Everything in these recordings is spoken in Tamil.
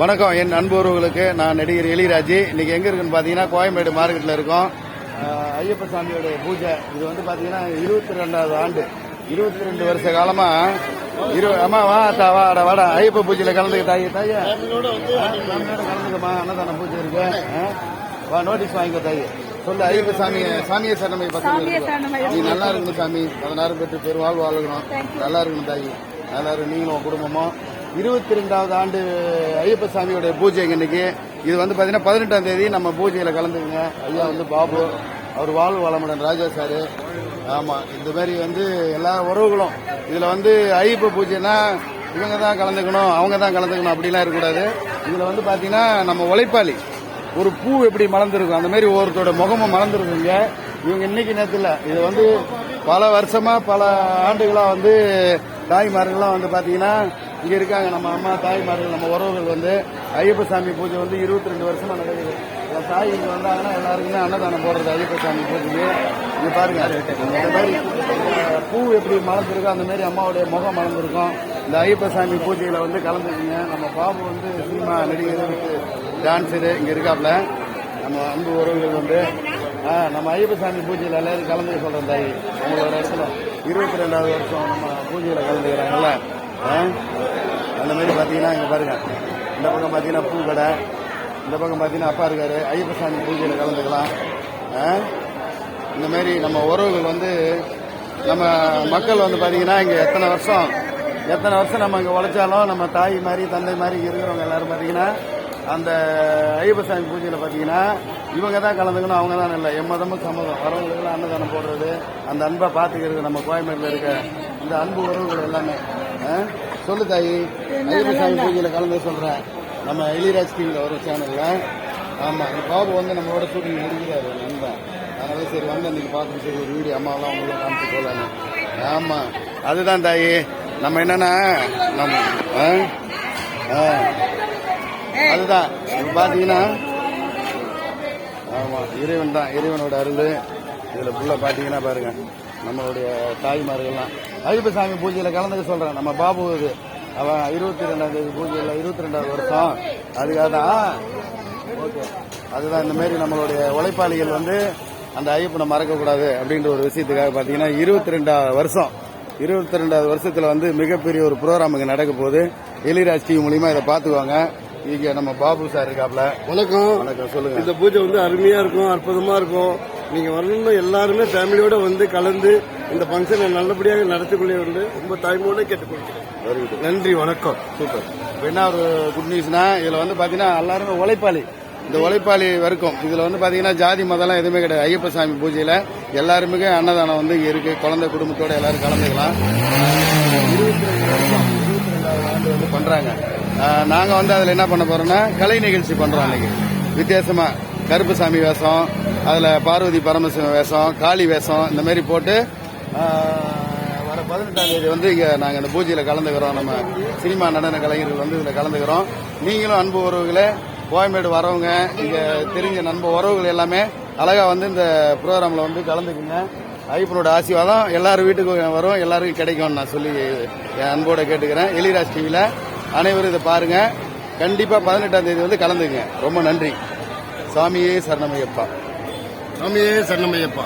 வணக்கம். என் அன்புறவுகளுக்கு நான் நடிகர் எலிராஜ். இன்னைக்கு எங்க இருக்குன்னு பாத்தீங்கன்னா கோயம்பேடு மார்க்கெட்ல இருக்கோம். ஐயப்ப சாமியோட பூஜை. இது வந்து பாத்தீங்கன்னா இருபத்தி ரெண்டாவது ஆண்டு. இருபத்தி ரெண்டு வருஷ காலமா இரு அம்மா வா தா வாடா வாடா. ஐயப்ப பூஜையில கலந்துக்க தாயே தாயே. கலந்துக்கம்மா அன்னதானம் பூஜை இருக்கு? வா நோட்டீஸ் வாங்கிக்கோ தாயே. சொல்லு ஐயப்ப சாமி சாமியை சரணமை சரணமையா. நீ நல்லா இருக்கணும் சாமி. பதினாறு பெற்று பெருவாழ் வாழணும். Thank you. நல்லா இருக்கணும் தாயி. நல்லா இருக்கும் நீங்களும் குடும்பமும். இருபத்தி ரெண்டாவது ஆண்டு ஐயப்ப சாமியோட பூஜை இன்னைக்கு. இது வந்து பாத்தீங்கன்னா பதினெட்டாம் தேதி நம்ம பூஜையில கலந்துக்குங்க. ஐயா வந்து பாபு அவர் வாழ்வு வளமுடன் ராஜா சாரு. ஆமா இந்த மாதிரி வந்து எல்லா உறவுகளும். இதுல வந்து ஐயப்ப பூஜைனா இவங்க தான் கலந்துக்கணும் அவங்க தான் கலந்துக்கணும் அப்படிலாம் இருக்கக்கூடாது. இதுல வந்து பாத்தீங்கன்னா நம்ம உழைப்பாளி. ஒரு பூ எப்படி மலர்ந்துருக்கும் அந்த மாதிரி ஒருத்தரோட முகமும் மலர்ந்துருக்குங்க. இவங்க இன்னைக்கு நேரத்தில் இது வந்து பல வருஷமா பல ஆண்டுகளா வந்து தாய்மார்கள்லாம் வந்து பாத்தீங்கன்னா இங்க இருக்காங்க நம்ம அம்மா தாய்மார்கள் நம்ம உறவுகள் வந்து ஐயப்ப சாமி பூஜை வந்து இருபத்தி ரெண்டு வருஷமா நடக்குது. தாய் இங்க வந்தாங்கன்னா எல்லாருக்குமே அன்னதானம் போடுறது ஐயப்ப சாமி பூஜைக்கு. இங்க பாருங்க. இந்த மாதிரி பூ எப்படி மலர்ந்துருக்கோ அந்த மாதிரி அம்மாவுடைய முகம் மலர்ந்துருக்கும். இந்த ஐயப்ப சாமி பூஜையில வந்து கலந்துக்குங்க. நம்ம பாபு வந்து சினிமா நடிகர் டான்ஸரு இங்க இருக்காப்ல நம்ம அன்பு உறவுகள் வந்து நம்ம ஐயப்ப சாமி பூஜையில் எல்லாரும் கலந்துக்க சொல்றோம் தாய். உங்களோட இடத்துல இருபத்தி ரெண்டாவது வருஷம் நம்ம பூஜையில கலந்துக்கிறாங்கல்ல. அந்த மாதிரி பார்த்தீங்கன்னா இங்கே பாருங்க. இந்த பக்கம் பார்த்தீங்கன்னா பூ கடை இந்த பக்கம் பார்த்தீங்கன்னா அப்பா இருக்காரு ஐயப்ப சாமி கலந்துக்கலாம். ஆ? இந்த மாதிரி நம்ம உறவுகள் வந்து நம்ம மக்கள் வந்து பார்த்தீங்கன்னா இங்கே எத்தனை வருஷம் எத்தனை வருஷம் நம்ம இங்கே உழைச்சாலும் நம்ம தாய் மாதிரி தந்தை மாதிரி இருக்கிறவங்க எல்லாரும் பார்த்தீங்கன்னா அந்த ஐயப்ப சாமி பூஜையில் பார்த்தீங்கன்னா இவங்க தான் கலந்துக்கணும் அவங்க தான் இல்லை. எம்மதமும் சம்மதம் வரவங்களுக்குலாம் அன்னதானம் போடுறது அந்த அன்பை பார்த்துக்கிறது நம்ம கோயம்பேட்டில் இருக்க இந்த அன்பு உறவுகள் எல்லாமே? சொல்லு தாயி. ஐயப்ப சாமி பூஜையில் கலந்து சொல்கிறேன் நம்ம எலிராஜ் டிவியில் வரும் சேனலில் ஆமாம் இந்த பாபு வந்து நம்மளோட ஷூட்டிங் முடிக்கிறாரு நண்பன் அதனால சரி வந்து அன்னைக்கு பார்த்துட்டு சரி ஒரு வீடியோ அம்மாவெல்லாம் உங்களுக்கு காமிச்சு போகலான்னு ஆமாம் அதுதான் தாயி. நம்ம என்னன்னா நம்ம ஆ? ஆ. அதுதான். பார்த்தீங்கன்னா ஆமாம் இறைவன் தான் இறைவனோட அருள். இதில் ஃபுல்லாக பார்த்தீங்கன்னா பாருங்க நம்மளுடைய தாய்மார்கள்லாம். ஐயப்ப சாமி பூஜையில் கலந்துக்க சொல்கிறேன் நம்ம பாபு இது. அவன் இருபத்தி ரெண்டாம் தேதி பூஜையில் இருபத்தி ரெண்டாவது வருஷம். அதுக்காக தான் ஓகே. அதுதான் இந்த மாதிரி நம்மளுடைய உழைப்பாளிகள் வந்து அந்த ஐயப்பனை மறக்கக்கூடாது அப்படின்ற ஒரு விஷயத்துக்காக பார்த்தீங்கன்னா இருபத்தி ரெண்டாவது வருஷம் இருபத்தி ரெண்டாவது வருஷத்தில் வந்து மிகப்பெரிய ஒரு ப்ரோக்ராம் இங்கே நடக்க போகுது. எலிராஜ் டிவி மூலியமா இதை பார்த்துக்குவாங்க இங்க நம்ம பாபு சார் இருக்காப்ல. வணக்கம். வணக்கம் சொல்லுங்க. இந்த பூஜை வந்து அருமையா இருக்கும் அற்புதமா இருக்கும். நீங்க வரணும்னு எல்லாருமே ஃபேமிலியோட வந்து கலந்து இந்த ஃபங்க்ஷனை நல்லபடியாக நடத்திக்கொள்ளே வந்து ரொம்ப தாய்மோட கேட்டுக்கொள்கிறேன். வெரி குட் நன்றி வணக்கம். சூப்பர் என்ன ஒரு குட் நியூஸ்னா இதுல வந்து பாத்தீங்கன்னா எல்லாருமே உழைப்பாளி. இந்த உழைப்பாளி வரைக்கும். இதுல வந்து பாத்தீங்கன்னா ஜாதி மதம்லாம் எதுவுமே கிடையாது. ஐயப்ப சாமி பூஜையில எல்லாருமே அன்னதானம் வந்து இங்க இருக்கு. குழந்தை குடும்பத்தோட எல்லாரும் கலந்துக்கலாம். இருபத்தி ரெண்டு வருஷம் இருபத்தி ரெண்டாவது வந்து பண்றாங்க. நாங்க வந்து அதுல என்ன பண்ண போறோம்னா கலை நிகழ்ச்சி பண்றோம் அன்னைக்கு. வித்தியாசமா கருப்புசாமி வேஷம் அதுல பார்வதி பரமசிவ வேஷம் காளி வேஷம் இந்த மாதிரி போட்டு வர பதினெட்டாம் தேதி வந்து இங்க நாங்க இந்த பூஜையில கலந்துக்கிறோம். நம்ம சினிமா நடன கலைஞர்கள் வந்து இதுல கலந்துக்கிறோம். நீங்களும் அன்பு உறவுகளே கோயம்பேடு வரவங்க இங்க தெரிஞ்ச நண்ப உறவுகள் எல்லாமே அழகா வந்து இந்த ப்ரோக்ராம்ல வந்து கலந்துக்குங்க. ஐப்பனோட ஆசீர்வாதம் எல்லாரும் வீட்டுக்கு வரும் எல்லாருக்கும் கிடைக்கும்னு நான் சொல்லி என் அன்போட கேட்டுக்கிறேன். எலிராஜ் டிவியில அனைவரும் இதை பாருங்க. கண்டிப்பா பதினெட்டாம் தேதி வந்து கலந்துங்க ரொம்ப நன்றி. சாமியே சரணமையப்பா. சாமியே சரணமையப்பா.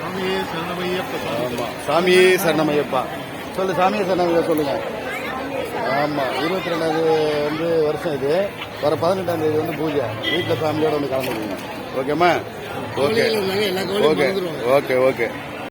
சாமியே சரணமையப்பா. ஆமா. சாமியே சரணமையப்பா. சொல்லு சாமியே சரணமையா சொல்லுங்க. ஆமா. இருபத்தி ரெண்டாவது வந்து வருஷம் இது. வர பதினெட்டாம் தேதி வந்து பூஜை. வீட்டுல ஃபேமிலியோட வந்து கலந்துக்குங்க. ஓகேம்மா? ஓகே. Okay okay